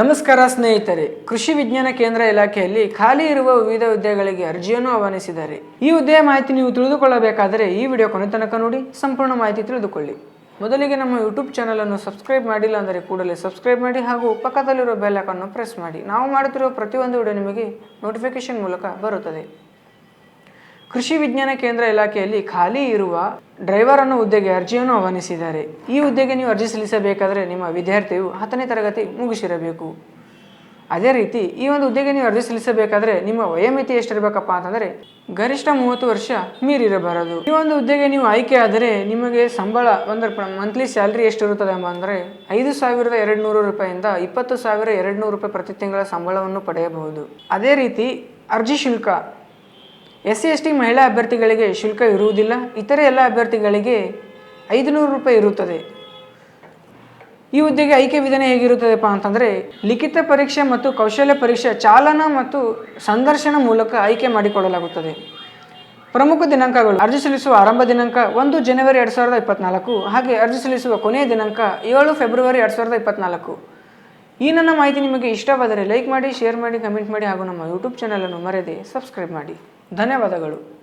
ನಮಸ್ಕಾರ ಸ್ನೇಹಿತರೆ, ಕೃಷಿ ವಿಜ್ಞಾನ ಕೇಂದ್ರ ಇಲಾಖೆಯಲ್ಲಿ ಖಾಲಿ ಇರುವ ವಿವಿಧ ಹುದ್ದೆಗಳಿಗೆ ಅರ್ಜಿಯನ್ನು ಆಹ್ವಾನಿಸಿದ್ದಾರೆ. ಈ ಹುದ್ದೆಯ ಮಾಹಿತಿ ನೀವು ತಿಳಿದುಕೊಳ್ಳಬೇಕಾದರೆ ಈ ವಿಡಿಯೋ ಕೊನೆ ತನಕ ನೋಡಿ, ಸಂಪೂರ್ಣ ಮಾಹಿತಿ ತಿಳಿದುಕೊಳ್ಳಿ. ಮೊದಲಿಗೆ ನಮ್ಮ ಯೂಟ್ಯೂಬ್ ಚಾನಲನ್ನು ಸಬ್ಸ್ಕ್ರೈಬ್ ಮಾಡಿಲ್ಲ ಅಂದರೆ ಕೂಡಲೇ ಸಬ್ಸ್ಕ್ರೈಬ್ ಮಾಡಿ ಹಾಗೂ ಪಕ್ಕದಲ್ಲಿರುವ ಬೆಲ್ ಅನ್ನು ಪ್ರೆಸ್ ಮಾಡಿ. ನಾವು ಮಾಡುತ್ತಿರುವ ಪ್ರತಿಯೊಂದು ವಿಡಿಯೋ ನಿಮಗೆ ನೋಟಿಫಿಕೇಶನ್ ಮೂಲಕ ಬರುತ್ತದೆ. ಕೃಷಿ ವಿಜ್ಞಾನ ಕೇಂದ್ರ ಇಲಾಖೆಯಲ್ಲಿ ಖಾಲಿ ಇರುವ ಡ್ರೈವರ್ ಅನ್ನೋ ಹುದ್ದೆಗೆ ಅರ್ಜಿಯನ್ನು ಆಹ್ವಾನಿಸಿದ್ದಾರೆ. ಈ ಹುದ್ದೆಗೆ ನೀವು ಅರ್ಜಿ ಸಲ್ಲಿಸಬೇಕಾದರೆ ನಿಮ್ಮ ವಿದ್ಯಾರ್ಥಿಯು ಹತ್ತನೇ ತರಗತಿ ಮುಗಿಸಿರಬೇಕು. ಅದೇ ರೀತಿ ಈ ಒಂದು ಹುದ್ದೆಗೆ ನೀವು ಅರ್ಜಿ ಸಲ್ಲಿಸಬೇಕಾದ್ರೆ ನಿಮ್ಮ ವಯೋಮಿತಿ ಎಷ್ಟಿರಬೇಕಪ್ಪ ಅಂತಂದರೆ ಗರಿಷ್ಠ ಮೂವತ್ತು ವರ್ಷ ಮೀರಿರಬಾರದು. ಈ ಒಂದು ಹುದ್ದೆಗೆ ನೀವು ಆಯ್ಕೆ ಆದರೆ ನಿಮಗೆ ಸಂಬಳ ಒಂದು ಮಂತ್ಲಿ ಸ್ಯಾಲ್ರಿ ಎಷ್ಟಿರುತ್ತದೆ ಅಂದರೆ ಐದು ಸಾವಿರದ ಎರಡು ನೂರು ರೂಪಾಯಿಂದ ಇಪ್ಪತ್ತು ಸಾವಿರ ಎರಡು ನೂರು ರೂಪಾಯಿ ಪ್ರತಿ ತಿಂಗಳ ಸಂಬಳವನ್ನು ಪಡೆಯಬಹುದು. ಅದೇ ರೀತಿ ಅರ್ಜಿ ಶುಲ್ಕ ಎಸ್ ಸಿ ಎಸ್ ಟಿ ಮಹಿಳಾ ಅಭ್ಯರ್ಥಿಗಳಿಗೆ ಶುಲ್ಕ ಇರುವುದಿಲ್ಲ, ಇತರೆ ಎಲ್ಲ ಅಭ್ಯರ್ಥಿಗಳಿಗೆ ಐದುನೂರು ರೂಪಾಯಿ ಇರುತ್ತದೆ. ಈ ಹುದ್ದೆಗೆ ಆಯ್ಕೆ ವಿಧಾನ ಹೇಗಿರುತ್ತದೆಪ್ಪ ಅಂತಂದರೆ, ಲಿಖಿತ ಪರೀಕ್ಷೆ ಮತ್ತು ಕೌಶಲ್ಯ ಪರೀಕ್ಷೆ ಚಾಲನಾ ಮತ್ತು ಸಂದರ್ಶನ ಮೂಲಕ ಆಯ್ಕೆ ಮಾಡಿಕೊಳ್ಳಲಾಗುತ್ತದೆ ಪ್ರಮುಖ ದಿನಾಂಕಗಳು ಅರ್ಜಿ ಸಲ್ಲಿಸುವ ಆರಂಭ ದಿನಾಂಕ ಒಂದು ಜನವರಿ ಎರಡು ಸಾವಿರದ ಇಪ್ಪತ್ನಾಲ್ಕು, ಹಾಗೆ ಅರ್ಜಿ ಸಲ್ಲಿಸುವ ಕೊನೆಯ ದಿನಾಂಕ ಏಳು ಫೆಬ್ರವರಿ ಎರಡು ಸಾವಿರದ ಇಪ್ಪತ್ನಾಲ್ಕು. ಈ ನನ್ನ ಮಾಹಿತಿ ನಿಮಗೆ ಇಷ್ಟವಾದರೆ ಲೈಕ್ ಮಾಡಿ, ಶೇರ್ ಮಾಡಿ, ಕಮೆಂಟ್ ಮಾಡಿ ಹಾಗೂ ನಮ್ಮ ಯೂಟ್ಯೂಬ್ ಚಾನಲನ್ನು ಮರೆಯದೆ ಸಬ್ಸ್ಕ್ರೈಬ್ ಮಾಡಿ. ಧನ್ಯವಾದಗಳು.